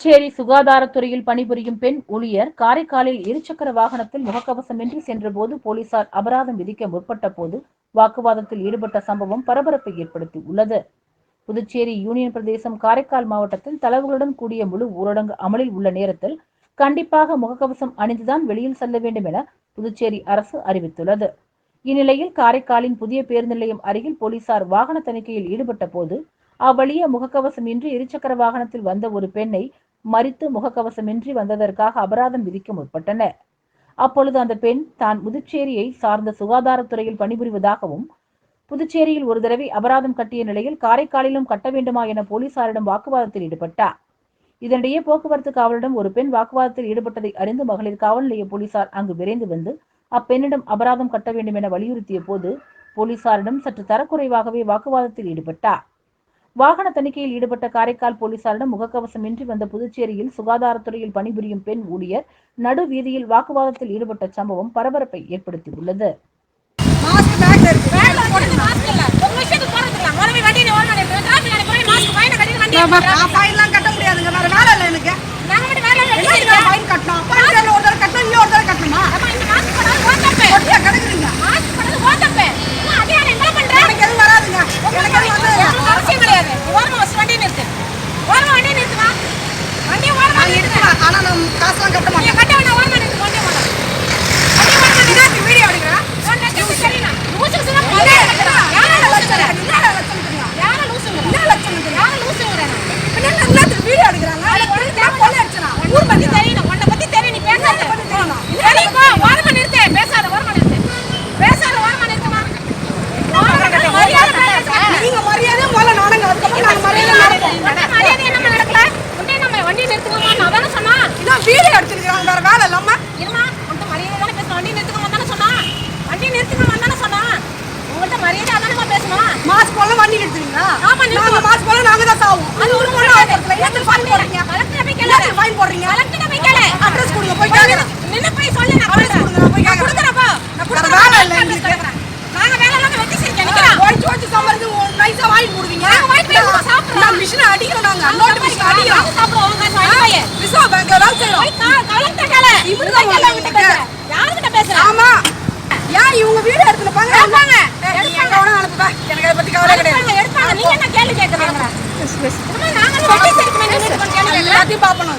புதுச்சேரி சுகாதாரத்துறையில் பணிபுரியும் பெண் ஊழியர் காரைக்காலில் இருசக்கர வாகனத்தில் முகக்கவசமின்றி சென்றபோது போலீசார் அபராதம் விதிக்க முற்பட்ட போது வாக்குவாதத்தில் ஈடுபட்ட சம்பவம் பரபரப்பை ஏற்படுத்தி உள்ளது. புதுச்சேரி யூனியன் பிரதேசம் காரைக்கால் மாவட்டத்தில் தளவுகளுடன் கூடிய முழு ஊரடங்கு அமலில் உள்ள நேரத்தில் கண்டிப்பாக முகக்கவசம் அணிந்துதான் வெளியில் செல்ல வேண்டும் என புதுச்சேரி அரசு அறிவித்துள்ளது. இந்நிலையில் காரைக்காலின் புதிய பேருந்து நிலையம் அருகில் போலீசார் வாகன தணிக்கையில் ஈடுபட்ட போது அவ்வழியே முகக்கவசம் இன்றி இருசக்கர வாகனத்தில் வந்த ஒரு பெண்ணை மறித்து முகக்கவசமின்றி வந்ததற்காக அபராதம் விதிக்க முற்பட்டனர். அப்பொழுது அந்த பெண் தான் புதுச்சேரியை சார்ந்த சுகாதாரத்துறையில் பணிபுரிவதாகவும் புதுச்சேரியில் ஒரு தடவை அபராதம் கட்டிய நிலையில் காரைக்காலிலும் கட்ட வேண்டுமா என போலீசாரிடம் வாக்குவாதத்தில் ஈடுபட்டார். இதனிடையே போக்குவரத்து காவலிடம் ஒரு பெண் வாக்குவாதத்தில் ஈடுபட்டதை அறிந்து மகளிர் காவல் நிலைய போலீசார் அங்கு விரைந்து வந்து அப்பெண்ணிடம் அபராதம் கட்ட வேண்டும் என வலியுறுத்திய போது போலீசாரிடம் சற்று தரக்குறைவாகவே வாக்குவாதத்தில் ஈடுபட்டார். வாகன தணிக்கையில் ஈடுபட்ட காரைக்கால் போலீசாரிடம் முகக்கவசம் இன்றி வந்த புதுச்சேரியில் சுகாதாரத்துறையில் பணிபுரியும் பெண் ஊழியர் நடு வீதியில் வாக்குவாதத்தில் ஈடுபட்ட சம்பவம் பரபரப்பை ஏற்படுத்தியுள்ளது. மாஸ்க் லட்சம் என்ன லட்சம் தெரியும் யாரை லூசுங்கிற? என்ன லட்சம் தெரியும் யாரை லூசுங்கிற? என்ன எல்லாத்துக்கும் வீடியோ எடுக்கிறாங்க நான் உன்னை பத்தி தெரியணும். உன்னை பத்தி தெரியும். நீ பேசாத. மரியாதை தானே பேசணும். வண்டியை நிறுத்துங்கம்மா தானே சொன்னா. வண்டியை நிறுத்துங்கம்மா தானே சொன்னா. உங்கள்ட்ட மரியாதை தானேம்மா பேசணும். மாஸ்க் போல வண்டி எடுத்துறீங்களா ஆமா. நாங்க மாஸ்க் போல நாங்க தான் சாவோம் அது ஒரு பொண்ணு ஆபத்துல ஏத்து ஃபைன் போடுறீங்க கலெக்டரை போய் கேளு. ஏத்து ஃபைன் போடுறீங்க கலெக்டரை போய் கேளு. அட்ரஸ் கொடுங்க போய் கேக்குறேன் நின்னு போய் சொல்லு. நான் அட்ரஸ். கொடுங்க நான் போய் கேக்குறேன் கொடுக்குறேன் போ. நான் வேற கொடுக்குறேன். வேலை இல்லை எங்களுக்கு. நாங்க வேலை இல்லாம வெட்டி சிரிக்க நிக்கிறோம். ஒழிச்சு ஒழிச்சு சம்பாதிச்சு நைஸா வாங்கி போடுவீங்க நாங்க வாங்கிட்டு போய் சாப்பிடுறோம். நான் மிஷினை அடிக்கிறோம் நாங்க நோட்டு மிஷின் அடிக்கிறோம் நாங்க சாப்பிடுவோம். வாங்கி போய். ரிசர்வ் பேங்க்ல வேலை கா- கலெக்டரை கேளு. இவரு இவரு தான் கேளு, அவங்கிட்ட உங்களுக்கு. பேசுறேன். யாருகிட்ட பேசுற? ஆமா ஏன் இவங்க வீடியோ எடுத்துப்பாங்க எடுப்பாங்க. எங்க வேணா அனுப்புவேன் எனக்கு அதை பத்தி கவலை கிடையாது எடுப்பாங்க. நீங்க என்ன கேள்வி கேட்கறீங்க? நாங்களும். எல்லாத்தையும் பாப்போம்